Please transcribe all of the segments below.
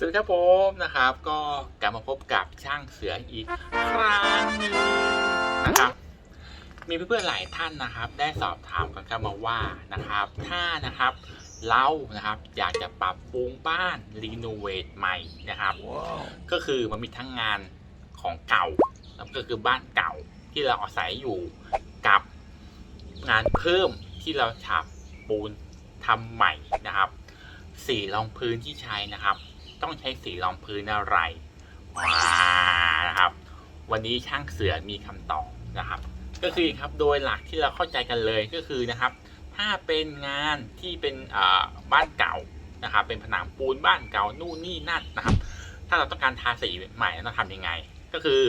สวัสดีครับผมนะครับ ก็กลับมาพบกับช่างเสืออีกครั้งหนึงนะครับ มีเพื่อนๆหลายท่านนะครับ ได้สอบถามกันเข้ามาว่านะครับ ถ้านะครับเรานะครับอยากจะปรับปรุงบ้านรีโนเวทใหม่นะครับ ก็คือมันมีทั้งงานของเก่าแล้วก็คือบ้านเก่าที่เราอาศัยอยู่กับงานเพิ่มที่เราฉาบปูนทำใหม่นะครับสีรองพื้นที่ใช้นะครับ ต้องใช้สีรองพื้นอะไรว้านะครับ วันนี้ช่างเสือมีคำตอบนะครับ ก็คือครับโดยหลักที่เราเข้าใจกันเลยก็คือนะครับ ถ้าเป็นงานที่เป็นบ้านเก่านะครับ เป็นผนังปูนบ้านเก่านู่นนี่นั่นนะครับ ถ้าเราต้องการทาสีใหม่เราทำยังไง ก็คือ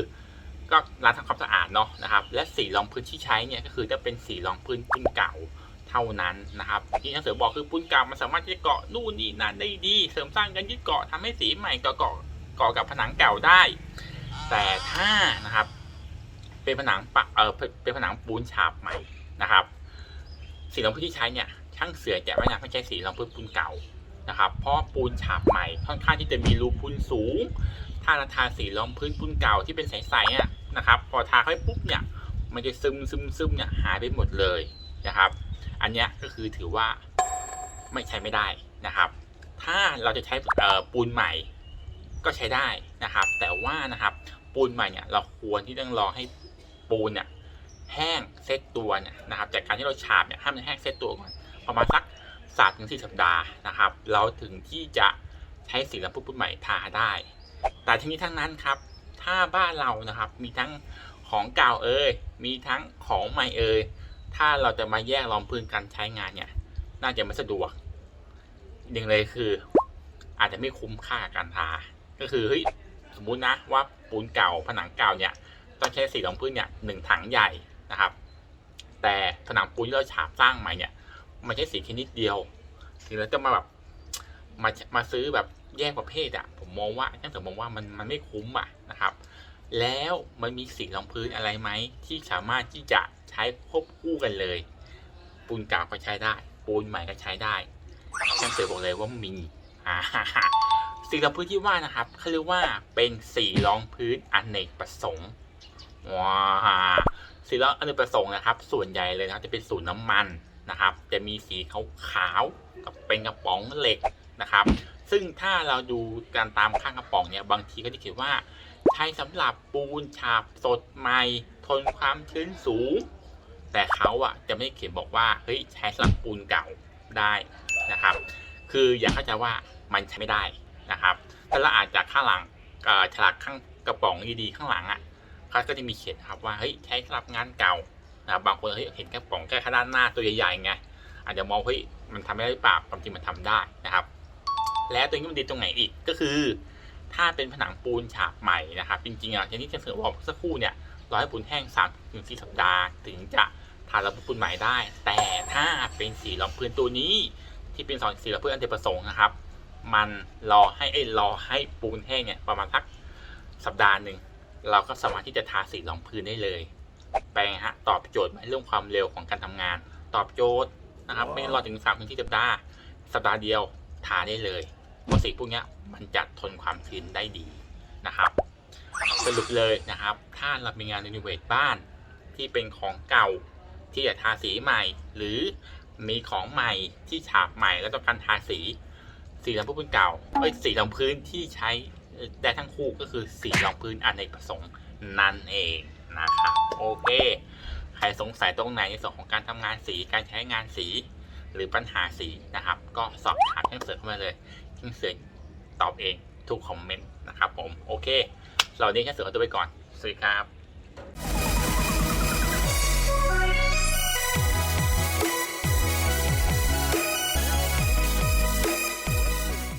ก็ล้างทำความสะอาดเนาะนะครับ และสีรองพื้นที่ใช้เนี่ยก็คือจะเป็นสีรองพื้นปูนเก่า เท่านั้นนะครับที่นักเสือบอกคือปูนเก่ามันสามารถที่จะเกาะนู่นนี่นั่นได้ดี เสริมสร้างกันยึดเกาะทำให้สีใหม่เกาะเกาะเกาะกับผนังเก่าได้ แต่ถ้านะครับ เป็นผนังปะเออเป็นผนังปูนฉาบใหม่นะครับ สีรองพื้นที่ใช้เนี่ยช่างเสือจะไม่นำให้ใช้สีรองพื้นปูนเก่านะครับ เพราะปูนฉาบใหม่ค่อนข้างที่จะมีรูพุนสูง ถ้าเราทาสีรองพื้นปูนเก่าที่เป็นใสๆอะนะครับ พอทาเข้าไปปุ๊บเนี่ยมันจะซึมซึมซึมเนี่ยหายไปหมดเลยนะครับ อันนี้ก็คือถือว่าไม่ใช้ไม่ได้นะครับ ถ้าเราจะใช้ปูนใหม่ก็ใช้ได้นะครับ แต่ว่านะครับปูนใหม่เนี่ยเราควรที่ต้องรอให้ปูนเนี่ยแห้งเซตตัวเนี่ยนะครับ จากการที่เราฉาบเนี่ยให้มันแห้งเซตตัวก่อนประมาณสักสามถึงสี่สัปดาห์นะครับ เราถึงที่จะใช้สีน้ำปูนใหม่ทาได้ แต่ทั้งนี้ทั้งนั้นครับ ถ้าบ้านเรานะครับมีทั้งของเก่าเอ่ยมีทั้งของใหม่เอ่ย ถ้าเราจะมาแยกรองพื้นการใช้งานเนี่ย น่าจะไม่สะดวกหนึ่งเลยคือ อาจจะไม่คุ้มค่าการทา ก็คือเฮ้ยสมมุตินะว่าปูนเก่าผนังเก่าเนี่ย ต้องใช้สีรองพื้นเนี่ยหนึ่งถังใหญ่นะครับ แต่ผนังปูนที่เราฉาบสร้างใหม่เนี่ย มันใช้สีแค่นิดเดียวถึงเราจะมาแบบมามาซื้อแบบแยกประเภทอะผมมองว่าท่านผมมองว่ามันมันไม่คุ้มอะนะครับ แล้วมันมีสีรองพื้นอะไรไหมที่สามารถที่จะ ใช้ควบคู่กันเลย ปูนเก่าก็ใช้ได้ ปูนใหม่ก็ใช้ได้ช่างเสือบอกเลยว่ามีอ่าสีรองพื้นที่ว่านะครับเขาเรียกว่าเป็นสีรองพื้นอเนกประสงค์ว้าสีรองอเนกประสงค์นะครับ ส่วนใหญ่เลยนะครับจะเป็นสูตรน้ำมันนะครับ จะมีสีขาวๆกับเป็นกระป๋องเหล็กนะครับ ซึ่งถ้าเราดูการตามข้างกระป๋องเนี่ยบางทีก็จะเขียนว่าใช้สำหรับปูนฉาบสดใหม่ ทนความชื้นสูง แต่เขาอะจะไม่เขียนบอกว่าเฮ้ยใช้สำหรับปูนเก่าได้นะครับ คืออย่าเข้าใจว่ามันใช้ไม่ได้นะครับถ้าเราอานจากข้างหลังฉลากข้างกระป๋องดีๆข้างหลังอะเขาก็จะมีเขียนครับว่าเฮ้ยใช้สำหรับงานเก่านะบบางคนเฮ้ยเห็นกระป๋องแค่ข้างด้านหน้าตัวใหญ่ๆไงอาจจะมองเฮ้ยมันทำไม่ได้หรือเปล่าความจริงมันทำได้นะครับ แล้วตัวนี้มันดีตรงไหนอีกก็คือ ถ้าเป็นผนังปูนฉาบใหม่นะครับ จริงๆอะอย่างที่จะเสนอบอกสักครู่เนี่ย รอให้ปูนแห้ง3ถึง4สัปดาห์ ถึงจะทารองพื้นปูนใหม่ได้ แต่ถ้าเป็นสีรองพื้นตัวนี้ ที่เป็นสองสีรองพื้นอันเดประสงค์นะครับ มันรอให้ไอ้รอให้ปูนแห้งเนี่ยประมาณสักสัปดาห์หนึ่งเราก็สามารถที่จะทาสีรองพื้นได้เลย แปลงฮะตอบโจทย์ในเรื่องความเร็วของการทำงาน ตอบโจทย์นะครับ ไม่รอถึง3ถึง4สัปดาห์สัปดาห์เดียวทาได้เลยเพราะสีพวกนี้มันจะทนความชื้นได้ดีนะครับ รุปเลยนะครับ ถ้าเรามีงานรีโนเวทบ้านที่เป็นของเก่าที่จะทาสีใหม่ หรือมีของใหม่ที่ฉาบใหม่แล้วต้องการทาสี สีรองพื้นเก่าเอ้สีรองพื้นที่ใช้ได้ทั้งคู่ก็คือสีรองพื้นอเนกประสงค์นั่นเองนะครับโอเค ใครสงสัยตรงไหนในส่วนของการทำงานสีการใช้งานสี หรือปัญหาสีนะครับ ก็สอบถามช่างเสือเข้ามาเลยช่างเสือตอบเองทุกคอมเมนต์นะครับผมโอเค เหล่านี้แค่เสือตัวไปก่อน สวัสดีครับ